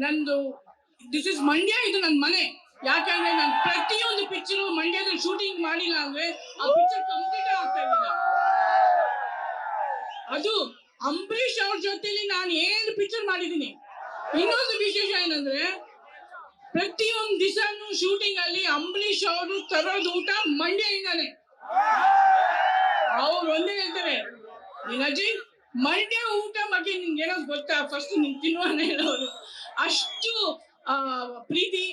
ನಂದು this is Mandya, ಇದು ನನ್ನ ಮನೆ. ಯಾಕಂದ್ರೆ ನಾನು ಪ್ರತಿಯೊಂದು ಪಿಕ್ಚರ್ ಮಂಡ್ಯದಲ್ಲಿ ಶೂಟಿಂಗ್ ಮಾಡಿಲ್ಲ ಅಂದ್ರೆ ಆ ಪಿಕ್ಚರ್ ಕಂಪ್ಲೀಟ್ ಆಗ್ತಾ ಇರಲಿಲ್ಲ ಅದು ಅಂಬರೀಷ್ ಅವ್ರ ಜೊತೆಲಿ ನಾನು ಏನು ಪಿಕ್ಚರ್ ಮಾಡಿದ್ದೀನಿ. ಇನ್ನೊಂದು ವಿಶೇಷ ಏನಂದ್ರೆ, ಪ್ರತಿಯೊಂದು ದಿವಸನು ಶೂಟಿಂಗ್ ಅಲ್ಲಿ ಅಂಬರೀಷ್ ಅವರು ತರೋದು ಊಟ ಮಂಡ್ಯದಿಂದಾನೆ. ಅವ್ರು ಒಂದೇ ಹೇಳ್ತಾರೆ ನೀನಜ್ಜಿ ಮಂಡ್ಯ ಊಟ ಬಗ್ಗೆ ನಿಂಗೆ ಏನೋ ಗೊತ್ತಾ? ಫಸ್ಟ್ ನಿಂಗೆ ತಿನ್ನುವ ಹೇಳೋರು ಅಷ್ಟು ಪ್ರೀತಿ,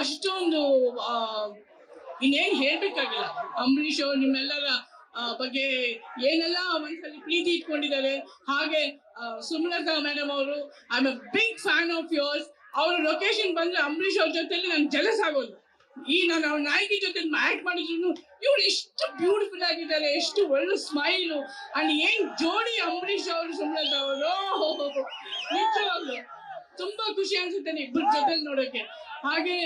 ಅಷ್ಟೊಂದು ಇನ್ನೇನು ಹೇಳ್ಬೇಕಾಗಿಲ್ಲ. ಅಂಬರೀಷ್ ಅವ್ರು ನಿಮ್ಮೆಲ್ಲರ ಬಗ್ಗೆ ಏನೆಲ್ಲ ಮನಸ್ಸಲ್ಲಿ ಪ್ರೀತಿ ಇಟ್ಕೊಂಡಿದ್ದಾರೆ. ಹಾಗೆ ಸುಮಲತಾ ಮೇಡಮ್ ಅವರು I a big fan of yours ಅವ್ರ ಲೊಕೇಶನ್ ಬಂದ್ರೆ ಅಂಬರೀಷ್ ಅವ್ರ ಜೊತೆಲಿ ನಂಗೆ ಜಲಸ್ ಆಗೋದು. ಈ ನಾನು, ಅವ್ರ ನಾಯಕಿ ಜೊತೆ ಆಕ್ಟ್ ಮಾಡಿದ್ರು ಇವ್ರು ಎಷ್ಟು ಬ್ಯೂಟಿಫುಲ್ ಆಗಿದ್ದಾರೆ, ಎಷ್ಟು ಒಳ್ಳೆ ಸ್ಮೈಲು ಅಂಡ್ ಏನ್ ಜೋಡಿ ಅಂಬರೀಷ್ ಅವರು, ಸುಮಲತಾ ಅವರು? ನಿಜವಾಗ್ಲು. ತುಂಬಾ ಖುಷಿ ಅನ್ಸುತ್ತೆ ಇಬ್ಬರ ಜೊತೆ ನೋಡೋಕೆ. ಹಾಗೆ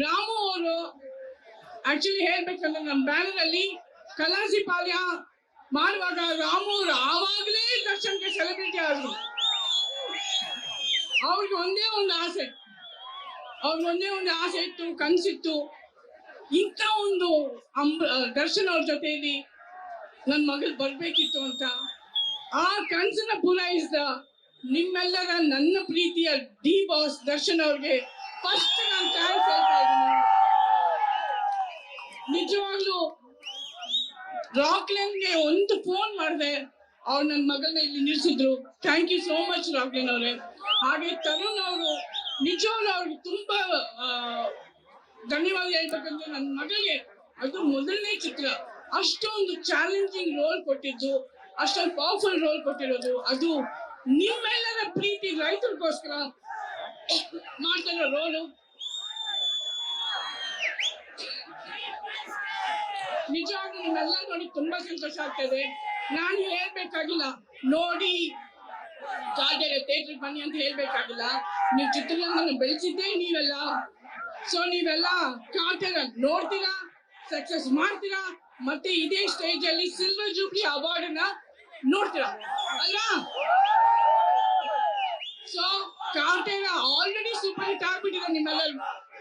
ರಾಮು ಅವರು ಆಕ್ಚುಲಿ ಹೇಳ್ಬೇಕಂದ್ರೆ ನಮ್ಮ ಬ್ಯಾನರ್ ಅಲ್ಲಿ ಕಲಾಸಿ ಪಾಲ್ಯ ಮಾಡುವಾಗ ರಾಮು ಅವರು ಆವಾಗಲೇ ದರ್ಶನ್ಗೆ ಸೆಲೆಬ್ರಿಟಿ ಆದ್ರು. ಅವ್ರಿಗೆ ಒಂದೇ ಒಂದು ಆಸೆ. ಅವ್ರಿಗೆ ಒಂದೇ ಒಂದು ಆಸೆ ಇತ್ತು, ಕನ್ಸಿತ್ತು. ಇಂಥ ಒಂದು ಅಂಬ ದರ್ಶನ್ ಅವ್ರ ಜೊತೆಯಲ್ಲಿ ನನ್ನ ಮಗಳು ಬರ್ಬೇಕಿತ್ತು ಅಂತ. ಆ ಕನಸನ್ನ ಪೂರೈಸಿದ ನಿಮ್ಮೆಲ್ಲರ ನನ್ನ ಪ್ರೀತಿಯ ಡಿ ಬಾಸ್ ದರ್ಶನ್ ಅವ್ರಿಗೆ ಫಸ್ಟ್ ನಾನು ಥ್ಯಾಂಕ್ಸ್ ಹೇಳ್ತಾ ಇದ್ದೀನಿ. ನಿಜವಾಗ್ಲೂ ರಾಕ್ಲೆನ್ಗೆ ಒಂದು ಫೋನ್ ಮಾಡಿದೆ, ಅವ್ರು ನನ್ನ ಮಗಳನ್ನ ಇಲ್ಲಿ ನಿಲ್ಸಿದ್ರು. Thank you so much Rockline ಅವರೇ. ಹಾಗೆ ತರುಣ್ ಅವರು, ನಿಜವಾಗ್ಲೂ ಅವ್ರಿಗೆ ತುಂಬಾ ಧನ್ಯವಾದ ಹೇಳ್ಬೇಕಂದ್ರೆ ನನ್ನ ಮಗಳಿಗೆ ಅದು ಮೊದಲನೇ ಚಿತ್ರ. ಅಷ್ಟೊಂದು ಚಾಲೆಂಜಿಂಗ್ ರೋಲ್ ಕೊಟ್ಟಿದ್ದು, ಅಷ್ಟೊಂದು ಪವರ್ಫುಲ್ ರೋಲ್ ಕೊಟ್ಟಿರೋದು. ಅದು ನಿಮ್ಮೆಲ್ಲರ ಪ್ರೀತಿ ರೈತರಿಗೋಸ್ಕರ ಮಾಡ್ತಾರ ರೋಲು ನಿಜವಾಗಿ ನಿಮ್ಮೆಲ್ಲ ನೋಡಿ ತುಂಬಾ ಸಂತೋಷ ಆಗ್ತದೆ. ನಾನು ಹೇಳ್ಬೇಕಾಗಿಲ್ಲ, ನೋಡಿ ಜಾಗರೆ ಥಿಯೇಟ್ರಿಗೆ ಬನ್ನಿ ಅಂತ ಹೇಳ್ಬೇಕಾಗಿಲ್ಲ. ನೀವು ಚಿತ್ರರಂಗನ ಬೆಳೆಸಿದ್ದೇ ನೀವೆಲ್ಲ. ಸೊ ನೀವೆಲ್ಲ ಕಾಂತಾರ ನೋಡ್ತೀರಾ ಸಕ್ಸಸ್ ಮಾಡ್ತೀರಾ, ಮತ್ತೆ ಇದೇ ಸ್ಟೇಜ್ ಅಲ್ಲಿ ಸಿಲ್ವರ್ ಜೂಬ್ಲಿ ಅವಾರ್ಡ್ನ ನೋಡ್ತೀರಾ? ಅಲ್ವಾ? So Kantara already super hit ಆಗ್ಬಿಟ್ಟಿದೆ ನಿಮ್ಮೆಲ್ಲರೂ